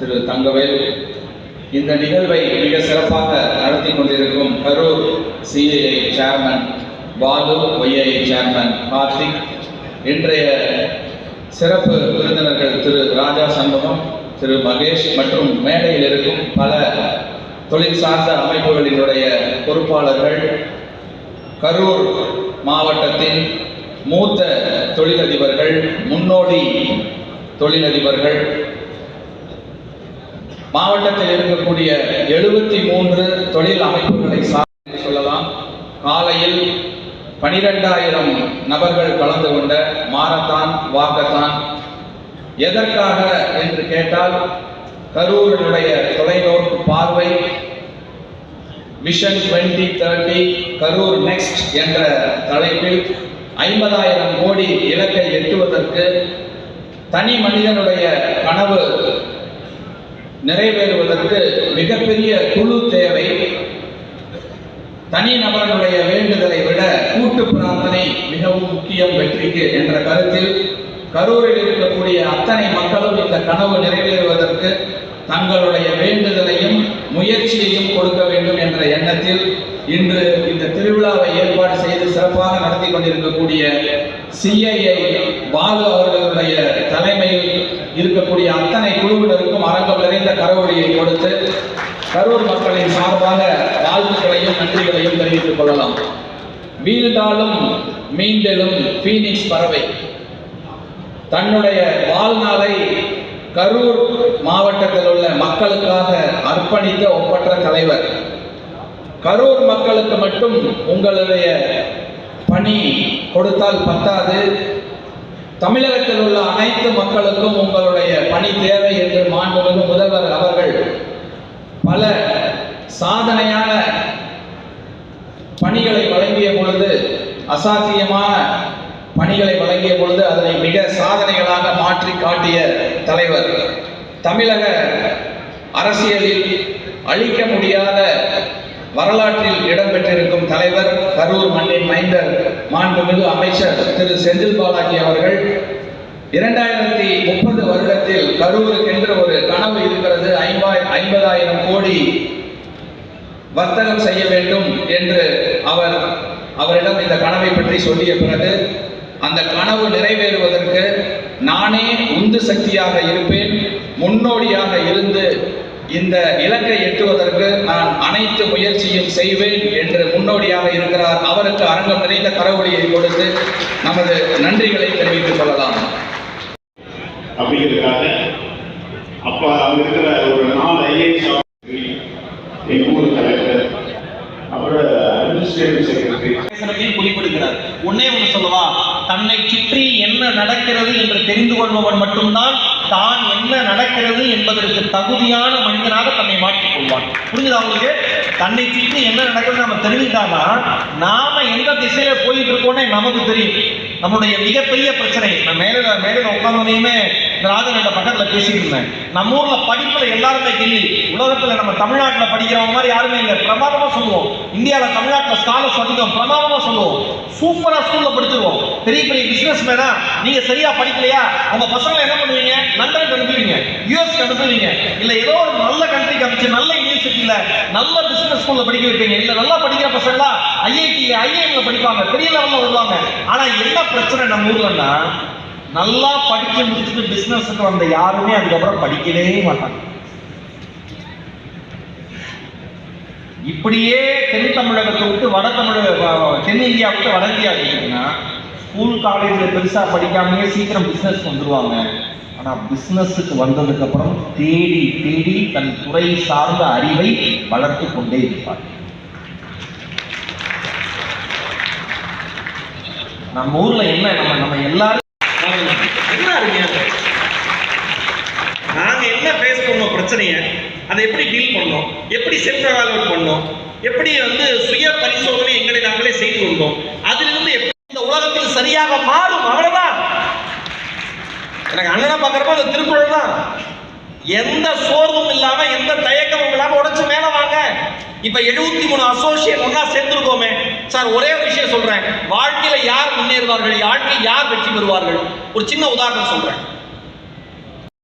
திரு தங்கவேல். இந்த நிகழ்வை மிக சிறப்பாக நடத்தி கொண்டிருக்கும் Karur CII chairman Balu YI chairman Karthik. இன்றைய சிறப்பு விருந்தினர்கள் திரு ராஜா சண்முகம் திரு மகேஷ் மற்றும் மேடையில் இருக்கும் பல தொழில் சார்ந்த அமைப்புகளினுடைய பொறுப்பாளர்கள் கரூர் மாவட்டத்தின் மூத்த தொழிலதிபர்கள் முன்னோடி தொழிலதிபர்கள் மாவட்டத்தில் இருக்கக்கூடிய எழுபத்தி மூன்று தொழில் அமைப்புகளை சார்ந்து சொல்லலாம். காலையில் பனிரெண்டாயிரம் நபர்கள் கலந்து கொண்ட மாரத்தான் வாக்கத்தான். எதற்காக என்று கேட்டால் கரூரினுடைய தொலைநோக்கு பார்வை விஷன் 2030 கரூர் நெக்ஸ்ட் என்ற தலைப்பில் ஐம்பதாயிரம் கோடி இலக்கை எட்டுவதற்கு தனி மனிதனுடைய கனவு நிறைவேறுவதற்கு மிகப்பெரிய குழு தேவை. தனி நபர்களுடைய வேண்டுதலை விட கூட்டு பிரார்த்தனை மிகவும் முக்கியம் வெற்றிக்கு என்ற கருத்தில் கரூரில் இருக்கக்கூடிய அத்தனை மக்களும் இந்த கனவு நிறைவேறுவதற்கு தங்களுடைய வேண்டுதலையும் முயற்சியையும் கொடுக்க வேண்டும் என்ற எண்ணத்தில் இன்று இந்த திருவிழாவை ஏற்பாடு செய்து சிறப்பாக நடத்தி கொண்டிருக்கக்கூடிய சிஐஐ பாலு அவர்களுடைய தலைமையில் இருக்கக்கூடிய அத்தனை குழுவினருக்கும் அரங்கம் நிறைந்த கரவொழியை கொடுத்து கரூர் மக்களின் சார்பாக வாழ்த்துக்களையும் நன்றிகளையும் தெரிவித்துக் கொள்ளலாம். வீழ்ந்தாலும் மீண்டெழும் பீனிக்ஸ் பறவை. தன்னுடைய வாழ்நாளை கரூர் மாவட்டத்தில் உள்ள மக்களுக்காக அர்ப்பணித்த ஒப்பற்ற தலைவர். கரூர் மக்களுக்கு மட்டும் உங்களுடைய பணி கொடுத்தால் பத்தாது. தமிழகத்தில் உள்ள அனைத்து மக்களுக்கும் உங்களுடைய பணி தேவை என்று மாண்புமிகு முதல்வர் அவர்கள் பல சாதனையான பணிகளை வழங்கிய பொழுது அசாத்தியமான பணிகளை வழங்கிய பொழுது அதனை மிக சாதனைகளாக மாற்றி காட்டிய தலைவர். தமிழக அரசியலில் அழிக்க முடியாத வரலாற்றில் இடம்பெற்றிருக்கும் தலைவர் கரூர் மண்ணின் மைந்தர் மாண்புமிகு அமைச்சர் திரு. செந்தில் பாலாஜி அவர்கள் இரண்டாயிரத்தி முப்பது வருடத்தில் கரூருக்கென்று ஒரு கனவு இருக்கிறது. ஐம்பதாயிரம் கோடி வர்த்தகம் செய்ய வேண்டும் என்று அவர் அவரிடம் இந்த கனவை பற்றி சொல்லிய பிறகு அந்த கனவு நிறைவேறுவதற்கு நானே உந்து சக்தியாக இருப்பேன். முன்னோடியாக இருந்து இந்த இலக்கை எட்டுவதற்கு நான் அனைத்து முயற்சியும் செய்வேன் என்று முன்னோடியாக இருக்கிறார். அவருக்கு அரங்கம் நிறைந்த கரவொலியை கொடுத்து நமது நன்றிகளை தெரிவித்துக் கொள்ளலாம். அப்படிங்கிறதுக்காக அப்ப அங்க இருக்கிற ஒரு நாலு ஐஏஎஸ் எங்க ஊர் கலெக்டர் அப்புறம் அட்மினிஸ்ட்ரேட்டிவ் செக்ரட்டரி. பேசுறதையும் குறிப்பிடுகிறார். ஒன்னே ஒன்று சொல்லவா? தன்னை சுற்றி என்ன நடக்கிறது என்று தெரிந்து கொள்பவன் மட்டும்தான் தான் என்ன நடக்கிறது என்பதற்கு தகுதியான மனிதனாக தன்னை மாற்றிக் கொள்வான். புரிஞ்சுதா உங்களுக்கு? தன்னை சுற்றி என்ன நடக்குதுன்னு நம்ம தெரிஞ்சுக்கிட்டானா நாம எந்த திசையில போயிட்டு இருக்கோம்னே நமக்கு தெரியும். நம்மளுடைய மிகப்பெரிய பிரச்சனை. நான் மேல மேல உட்கார்ந்தோனையுமே இந்த ராஜன் பக்கத்துல பேசிட்டு இருந்தேன். நம்ம ஊர்ல படிப்புல எல்லாருமே கில்லி உலகத்துல நம்ம தமிழ்நாட்டுல படிக்கிறவங்க மாதிரி யாருமே இல்லை. பிரமாதமா சொல்லுவோம். இந்தியால தமிழ்நாட்டுல ஸ்காலர்ஸ் அதிகம். பிரமாதமா சொல்லுவோம். சூப்பரா ஸ்கூல்ல படிச்சிருவோம். பெரிய பெரிய பிசினஸ் மேனா நீங்க சரியா படிக்கலையா? உங்க பசங்களை என்ன பண்ணுவீங்க? லண்டனுக்கு அனுப்புவீங்க. யூஎஸ்க்கு அனுப்புவீங்க. இல்ல ஏதோ ஒரு நல்ல கண்ட்ரிக்கு அனுப்பிச்சு நல்ல யூனிவர்சிட்டியில நல்ல பிசினஸ் ஸ்கூல்ல படிக்க வைப்பீங்க. இல்ல நல்லா படிக்கிற பசங்களா ஐஐடி ஐஐஎம்ல படிப்பாங்க. பெரிய லெவல்ல வருவாங்க. ஆனா என்ன பிரச்சனை நம்ம ஊர்லன்னா நல்லா படிச்சு முடிச்சுட்டு பிசினஸ்க்கு வந்த யாருமே அதுக்கப்புறம் படிக்கவே மாட்டாங்க. இப்படியே தென் தமிழகத்தை விட்டு வட தமிழக வ- தென்னிந்தியா விட்டு வட இந்தியா கேட்டீங்கன்னா ஸ்கூல் காலேஜில் பெருசாக படிக்காமயே சீக்கிரம் பிஸ்னஸ் வந்துடுவாங்க ஆனால் பிஸ்னஸுக்கு வந்ததுக்கு அப்புறம் தேடி தேடி தன் துறை சார்ந்த அறிவை வளர்த்து கொண்டே இருப்பார். நம்ம ஊர்ல என்ன நம்ம நம்ம எல்லாரும் என்ன அதை எப்படி டீல் பண்ணோம்? எப்படி செல்ஃப் எவாலுவேட் பண்ணோம்? எப்படி வந்து சுய பரிசோதனை எங்களை நாங்களே செய்து கொண்டோம்? அதிலிருந்து எப்படி இந்த உலகத்தில் சரியாக மாறும்? அவ்வளவுதான். எனக்கு அண்ணனை பார்க்குறப்ப அந்த திருக்குறள் தான். எந்த சோர்வும் இல்லாம எந்த தயக்கமும் இல்லாம உடச்சு மேல வாங்க. இப்ப எழுபத்தி மூணு அசோசியேட் ஒன்னா சேர்ந்துருக்கோமே. சார் ஒரே விஷயம் சொல்றேன். வாழ்க்கையில யார் முன்னேறுவார்கள்? வாழ்க்கையில் யார் வெற்றி பெறுவார்கள்? ஒரு சின்ன உதாரணம் சொல்றேன்.